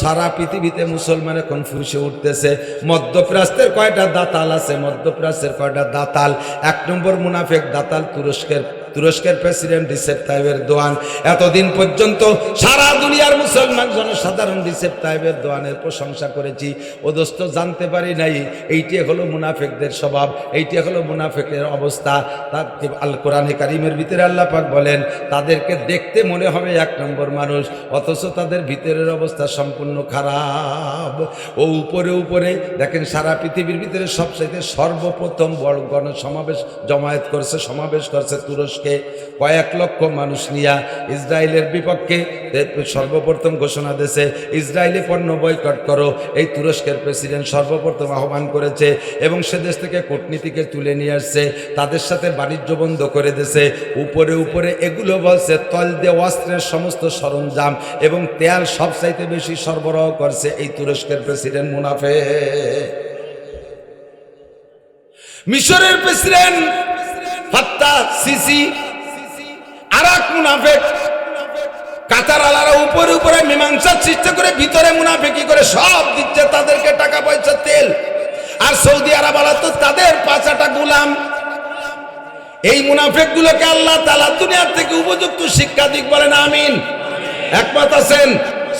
সারা পৃথিবীতে মুসলমান এখন ফুসে উঠতেছে? মধ্যপ্রাচ্যের কয়টা দাতাল আছে? মধ্যপ্রাচ্যের কয়টা দাতাল? এক নম্বর মুনাফেক দাতাল তুরস্কের তুরস্কের প্রেসিডেন্ট রিসেপ তাইবের দোয়ান এতদিন পর্যন্ত সারা দুনিয়ার মুসলমান জনসাধারণ রিসেপ তাইবের দোয়ানের প্রশংসা করেছি। ও দোস্ত, জানতে পারি নাই, এইটি হলো মুনাফেকদের স্বভাব, এইটি হলো মুনাফেকের অবস্থা। তার আল কোরআনে কারিমের ভিতরে আল্লাহ পাক বলেন, তাদেরকে দেখতে মনে হবে এক নম্বর মানুষ, অথচ তাদের ভিতরের অবস্থা সম্পূর্ণ খারাপ। ও উপরে উপরে, দেখেন সারা পৃথিবীর ভিতরে সবচাইতে সর্বপ্রথম বড় গণসমাবেশ জমায়েত করছে, সমাবেশ করছে তুরস্কে। কয়েক লক্ষ মানুষ নিয়া ইসরায়েলের বিপক্ষে সর্বপ্রথম ঘোষণা দিয়েছে, ইসরায়েলি পণ্য বয়কট করো। এই তুরস্কের প্রেসিডেন্ট সর্বপ্রথম আহ্বান করেছে এবং সে দেশ থেকে কূটনীতিকে তুলে নিয়ে আসছে, তাদের সাথে বাণিজ্য বন্ধ করে দিয়েছে। উপরে উপরে এগুলো বলছে, তল দিয়ে অস্ত্রের সমস্ত সরঞ্জাম এবং তেল সবচাইতে বেশি সরবরাহ করছে এই তুরস্কের প্রেসিডেন্ট মুনাফে। মিশরের প্রেসিডেন্ট সিসি কাতার আলারা উপরে উপরে মীমাংসা সৃষ্টি করে ভিতরে করে সব দিচ্ছে, তাদেরকে টাকা পয়সা, তেল। আর সৌদি আরব আলা তো তাদের পাঁচাটা গুলাম। এই মুনাফেক গুলোকে আল্লাহ তালা দুনিয়ার থেকে উপযুক্ত শিক্ষা দিক বলেন, আমিন। একমত আছেন?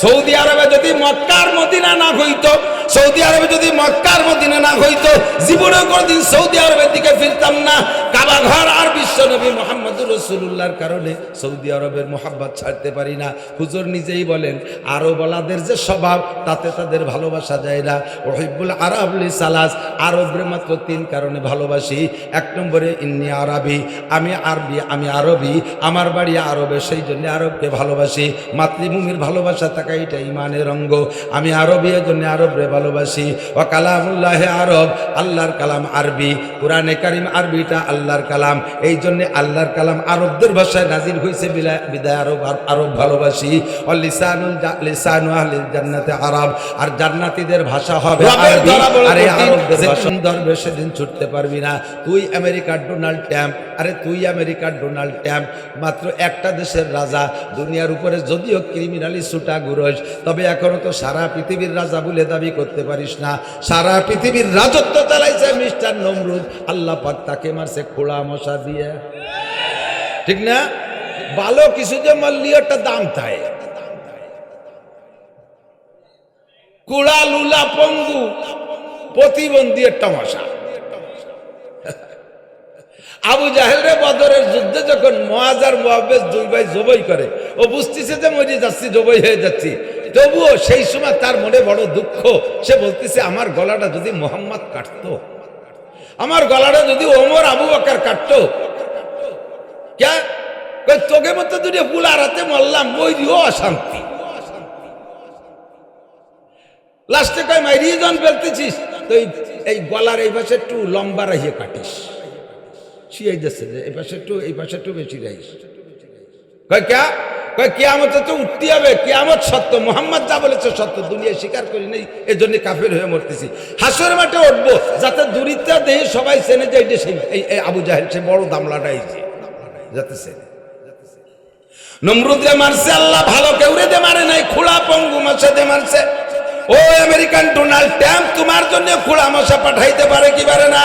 সৌদি আরবে যদি মক্কার মদিনা না হইতো সৌদি আরবে যদি মক্কার মদিনা না হইতো জীবনে কোনদিন সৌদি আরবের দিকে ফিরতাম না। কাবা ঘর আর বিশ্ব নবী মোহাম্মদুর রসুল্লাহর কারণে সৌদি আরবের মোহাব্বত ছাড়তে পারি না। হুজুর নিজেই বলেন আরবলাদের যে স্বভাব, তাতে তাদের ভালোবাসা যায় না। ওহিবুল আরবলি সালাস, আরবরে মাত্র তিন কারণে ভালোবাসি। এক নম্বরে, ইন্নি আরবি, আমি আরবি আমি আরবি, আমার বাড়ি আরবে, সেই জন্য আরবকে ভালোবাসি। মাতৃভূমির ভালোবাসা থাকা এটা ইমানের অঙ্গ। আমি আরবি এর জন্য আরবরে ভালোবাসি। ও কালামুল্লাহ আরব আল্লাহর কালাম আরবি। কোরআনে কারিম আরবিটা আল্লাহর কালাম। এই জন্য আল্লাহর কালাম আরবদের ভাষায় নাজির হয়েছে বিলা- বিদায় আরব আরব ভালোবাসি। ও লিসানুল লিসানু আহলিল জান্নাতে আরব। আর জান্নাতীদের ভাষা হবে আরবি। আর এই আরবদের ভাষা। ধরবে সেদিন ছুটতে পারবি না। তুই আমেরিকার ডোনাল্ড ট্যাম্প আরে তুই আমেরিকার ডোনাল্ড ট্যাম্প মাত্র একটা দেশের রাজা। দুনিয়ার উপরে যদিও ক্রিমিনালি সুটা গুরস তবে এখনও তো সারা পৃথিবীর রাজা বলে দাবি করতে পারিস না। সারা পৃথিবীর রাজত্ব চালাইছে মিস্টার নমরুদ। আল্লাহ পাক তাকে মারছে খোলা মশা দিয়ে। ঠিক না? ভালো কিছু যে মারলি একটা দাম থাকে কুড়া, লুলা, পঙ্গু, প্রতিবন্ধী একটা মশা। আবু জাহেলরে বদরের যুদ্ধে যখন মহাজার মহাবেশ দুই ভাই জবই করে, ও বুঝতেছে যে মরে যাচ্ছি, জবই হয়ে যাচ্ছি। তবুও সেই সময় তার মনে বড় দুঃখ। সে বলতেছে, আমার গলাটা যদি মোহাম্মদ কাটতো, আমার গলাটা যদি ওমর আবু বকর কাটতো কে তোকে মতো দুটো বুলার হাতে মরলাম মরিও অশান্তি। লাস্টে কয় মাইরিয়ে জন ফেলতেছিস, তো এই- গলার এই পাশে একটু লম্বা রাখিয়ে কাটিস। শিয়াই যাচ্ছে যে, এই পাশে একটু, এই পাশে একটু বেশি কয় ক্যা, কয়? কিয়ামত তো উঠতে হবে, কিয়ামত সত্য, মোহাম্মদ যা বলেছে সত্য দুনিয়ায় স্বীকার করি নাই এই জন্য কাফের হয়ে মরতেছি। হাসর মাঠে উঠবো, যাতে দূরিত্বা দেহে সবাই চেনে যে এই এই আবু জাহেল, সে বড় দামলাটা এইছে যাতে চেনে। নমরুদরে মারছে, আল্লাহ ভালো কেউ রে মারে নাই, খোলা পঙ্গু দে মারছে। ও আমেরিকান ডোনাল্ড ট্যাম্প তোমার জন্য খোলা মশা পাঠাইতে পারে কি পারে না?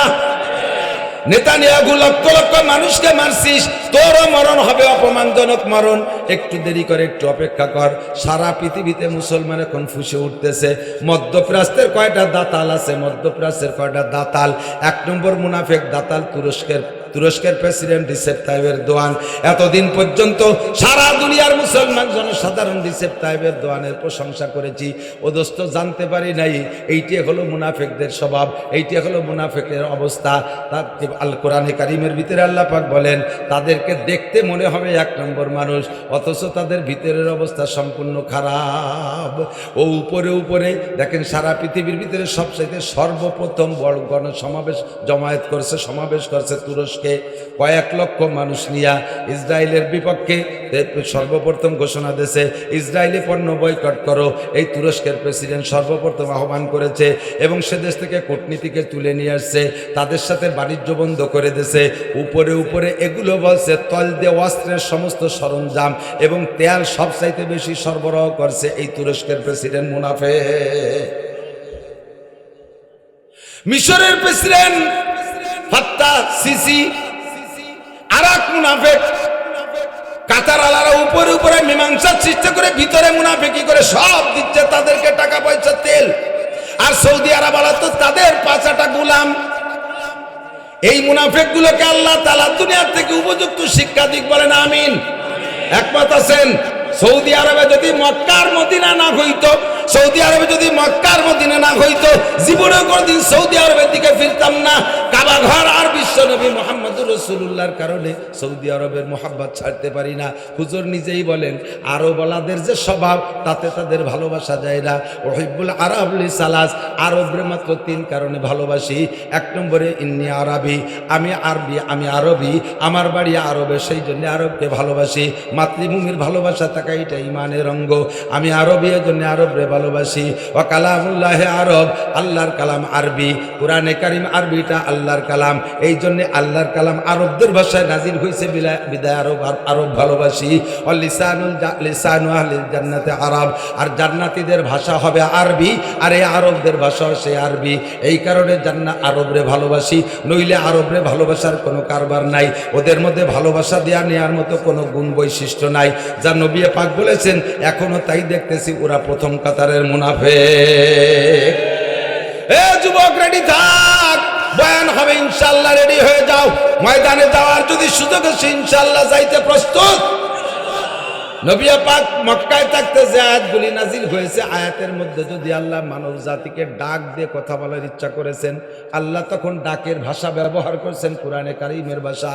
নেতানিয়াহু লক্ষ লক্ষ মানুষকে মারছিস, তোরও মরণ হবে, অপমানজনক মরণ। একটু দেরি করে একটু অপেক্ষা কর। সারা পৃথিবীতে মুসলমান এখন ফুসে উঠতেছে। মধ্যপ্রাচ্যের কয়টা দাতাল আছে? মধ্যপ্রাচ্যের কয়টা দাতাল? এক নম্বর মুনাফেক দাতাল তুরস্কের তুরস্কের প্রেসিডেন্ট রিসেপ তাইবের দোয়ান এতদিন পর্যন্ত সারা দুনিয়ার মুসলমান জনসাধারণ রিসেপ তাইবের দোয়ানের প্রশংসা করেছি। ও দোস্ত, জানতে পারি নাই, এইটি হলো মুনাফেকদের স্বভাব, এইটি হলো মুনাফেকের অবস্থা। তার আল কোরআনে কারিমের ভিতরে আল্লাহ পাক বলেন, তাদেরকে দেখতে মনে হবে এক নম্বর মানুষ। অথচ তাদের ভিতরের অবস্থা সম্পূর্ণ খারাপ। ও উপরে উপরে দেখেন সারা পৃথিবীর ভিতরে সবচাইতে সর্বপ্রথম বড় গণসমাবেশ জমায়েত করছে, সমাবেশ করছে তুরস্কে। কয়েক লক্ষ মানুষ নিয়া ইসরায়েলের বিপক্ষে সর্বপ্রথম ঘোষণা দিয়েছে, ইসরায়েলি পণ্য বয়কট করো। এই তুরস্কের প্রেসিডেন্ট সর্বপ্রথম আহ্বান করেছে এবং সে দেশ থেকে কূটনীতিকে তুলে নিয়ে আসছে, তাদের সাথে বাণিজ্য বন্ধ করে দিয়েছে। উপরে উপরে এগুলো বলছে তল দিয়ে অস্ত্রের সমস্ত সরঞ্জাম এবং তেল সবচাইতে বেশি সরবরাহ করছে এই তুরস্কের প্রেসিডেন্ট মুনাফে। মিশরের প্রেসিডেন্ট ফাত্তা সিসি, আরাক মুনাফেক কাতার আলারা উপরে উপরে মীমাংসার সৃষ্টি করে ভিতরে মুনাফেকি করে সব দিচ্ছে, তাদেরকে টাকা পয়সা, তেল। আর সৌদি আরব আলা তো তাদের পাঁচাটা গুলাম। এই মুনাফেক গুলোকে আল্লাহ তালা দুনিয়ার থেকে উপযুক্ত শিক্ষা দিক বলেন, আমিন। একমত আছেন? সৌদি আরবে যদি মক্কার মদিনা না হইতো সৌদি আরবে যদি মক্কার মদিনা না হইতো জীবনে কোনদিন সৌদি আরবের দিকে ফিরতাম না। কাবা ঘর আর বিশ্ব নবী মোহাম্মদুর রসুল্লাহর কারণে সৌদি আরবের মোহাব্বত ছাড়তে পারি না। হুজুর নিজেই বলেন আরবলাদের যে স্বভাব, তাতে তাদের ভালোবাসা যায় না। ওহিবুল আরবলি সালাস আরবরে মাত্র তিন কারণে ভালোবাসি। এক নম্বরে ইন্নি আরবি, আমি আরবি আমি আরবি, আমার বাড়ি আরবে, সেই জন্য আরবকে ভালোবাসি। মাতৃভূমির ভালোবাসা থাকা এটা ইমানের অঙ্গ। আমি আরবি এর জন্য আরবরে ভালোবাসি। ও কালামুল্লাহ আরব, আল্লাহর কালাম আরবি। কোরআনে কারিম আরবিটা আল্লাহর কালাম। এই জন্য আল্লাহর কালাম আরবদের ভাষায় নাজির হয়েছে বিদায় আরব আর- আরব ভালোবাসি। ও লিসানুল লিসানু আহলিল জান্নাতে আরব। আর জান্নাতীদের ভাষা হবে আরবি, আর এই আরবদের ভাষা সে আরবি। এই কারণে জান্না আরবরে ভালোবাসি। নইলে আরবরে ভালোবাসার কোনো কারবার নাই। ওদের মধ্যে ভালোবাসা দেওয়া নেওয়ার মতো কোনো গুণ বৈশিষ্ট্য নাই। যা নবী পাক বলেছেন, এখনও তাই দেখতেছি, ওরা প্রথম কাতারের মুনাফে এ যুবক রেডি থাক। বয়ান হবে, ইনশাল্লাহ রেডি হয়ে যাও। ময়দানে যাওয়ার যদি সুযোগ আছে, ইনশাল্লাহ যাইতে প্রস্তুত। নবিয়া পাক মক্কায় থাকতে যে আয়াতগুলি নাজিল হয়েছে, আয়াতের মধ্যে যদি আল্লাহ মানব জাতিকে ডাক দিয়ে কথা বলার ইচ্ছা করেছেন, আল্লাহ তখন ডাকের ভাষা ব্যবহার করছেন, কোরআনে কারিমের ভাষা।